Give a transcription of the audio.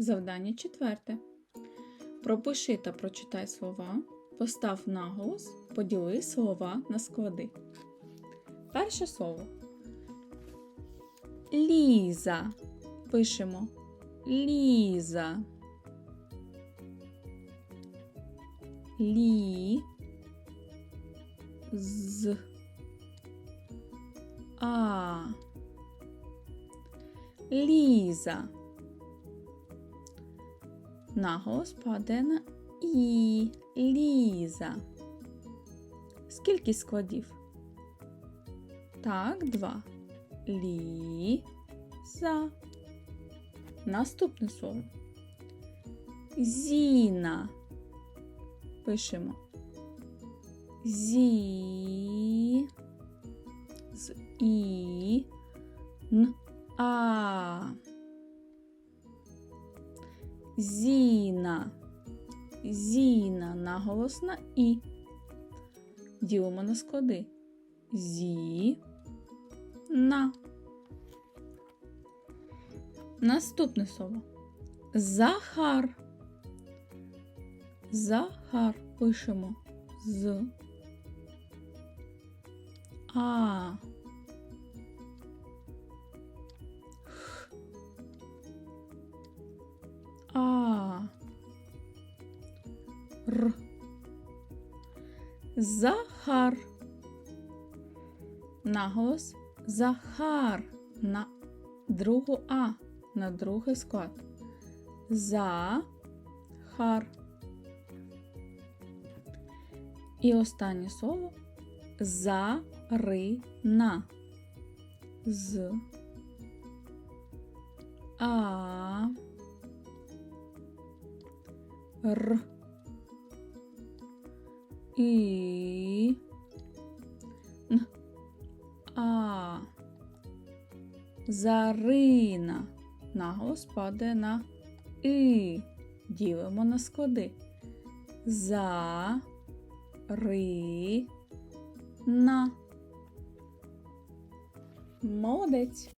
Завдання четверте. Пропиши та прочитай слова, постав наголос, поділи слова на склади. Перше слово. Ліза. Пишемо Ліза. Лі. З. А. Ліза. Наголос падає на І. Ліза. Скільки складів? Так, два. Ліза. Наступне слово. Зіна. Пишемо. Зі. З І. Зіна. Зіна. Наголос на І. Ділимо на склади. Зі. На. Наступне слово. Захар. Захар. Пишемо з. А. Р. Захар. Наголос Захар на другу А, на другий склад. За-хар. І останнє слово зарина. З. А. Р. І. А. Зарина. Наголос падає на И. Ділимо на склади. За. Ри. На. Молодець.